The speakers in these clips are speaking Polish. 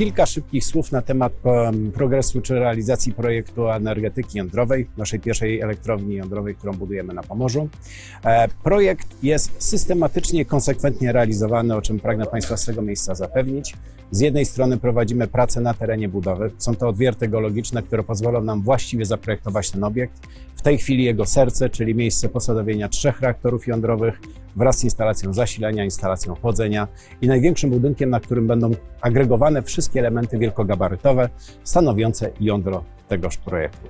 Kilka szybkich słów na temat em, progresu czy realizacji projektu energetyki jądrowej, naszej pierwszej elektrowni jądrowej, którą budujemy na Pomorzu. E, Projekt jest systematycznie, konsekwentnie realizowany, o czym pragnę Państwa z tego miejsca zapewnić. Z jednej strony prowadzimy pracę na terenie budowy. Są to odwierty geologiczne, które pozwolą nam właściwie zaprojektować ten obiekt. W tej chwili jego serce, czyli miejsce posadowienia trzech reaktorów jądrowych wraz z instalacją zasilania, instalacją chłodzenia i największym budynkiem, na którym będą agregowane wszystkie elementy wielkogabarytowe stanowiące jądro tegoż projektu.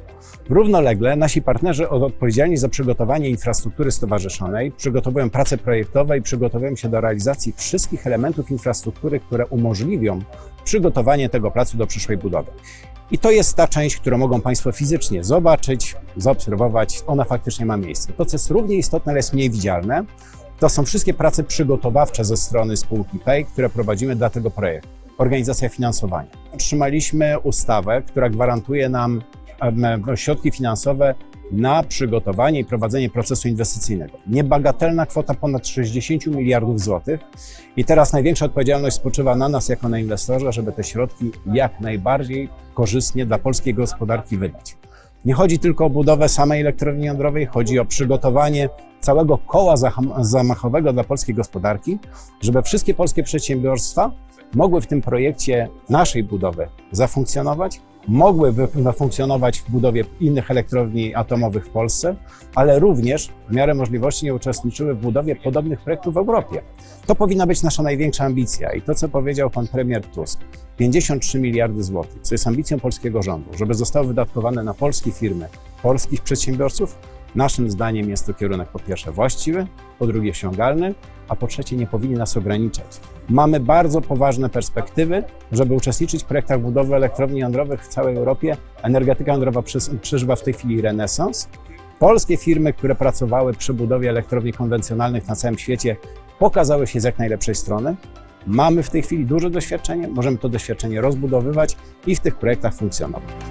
Równolegle nasi partnerzy od- odpowiedzialni za przygotowanie infrastruktury stowarzyszonej przygotowują prace projektowe i przygotowują się do realizacji wszystkich elementów infrastruktury, które umożliwią przygotowanie tego placu do przyszłej budowy. I to jest ta część, którą mogą Państwo fizycznie zobaczyć, zaobserwować. Ona faktycznie ma miejsce. To, co jest równie istotne, ale jest mniej widzialne, to są wszystkie prace przygotowawcze ze strony spółki PEI, które prowadzimy dla tego projektu. Organizacja finansowania. Otrzymaliśmy ustawę, która gwarantuje nam środki finansowe na przygotowanie i prowadzenie procesu inwestycyjnego. Niebagatelna kwota ponad 60 miliardów złotych. I teraz największa odpowiedzialność spoczywa na nas jako na inwestorze, żeby te środki jak najbardziej korzystnie dla polskiej gospodarki wydać. Nie chodzi tylko o budowę samej elektrowni jądrowej, chodzi o przygotowanie całego koła zamachowego dla polskiej gospodarki, żeby wszystkie polskie przedsiębiorstwa mogły w tym projekcie naszej budowy zafunkcjonować, mogły zafunkcjonować w budowie innych elektrowni atomowych w Polsce, ale również w miarę możliwości nie uczestniczyły w budowie podobnych projektów w Europie. To powinna być nasza największa ambicja i to, co powiedział pan premier Tusk, 53 miliardy złotych, co jest ambicją polskiego rządu, żeby zostały wydatkowane na polskie firmy, polskich przedsiębiorców, naszym zdaniem jest to kierunek po pierwsze właściwy, po drugie osiągalny, a po trzecie nie powinien nas ograniczać. Mamy bardzo poważne perspektywy, żeby uczestniczyć w projektach budowy elektrowni jądrowych w całej Europie. Energetyka jądrowa przeżywa w tej chwili renesans. Polskie firmy, które pracowały przy budowie elektrowni konwencjonalnych na całym świecie, pokazały się z jak najlepszej strony. Mamy w tej chwili duże doświadczenie, możemy to doświadczenie rozbudowywać i w tych projektach funkcjonować.